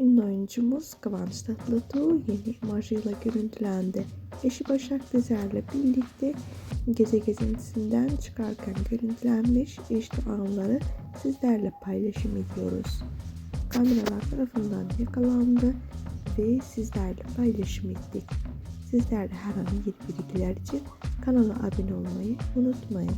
Ünlü oyuncumuz Kıvanç Tatlıtuğ yeni imajıyla görüntülendi. Eşi Başak Dizer'le birlikte gece gezintisinden çıkarken görüntülenmiş işte anları sizlerle paylaşım ediyoruz. Kameralar tarafından yakalandı ve sizlerle paylaşım ettik. Sizler de her an yeni bilgiler için kanala abone olmayı unutmayın.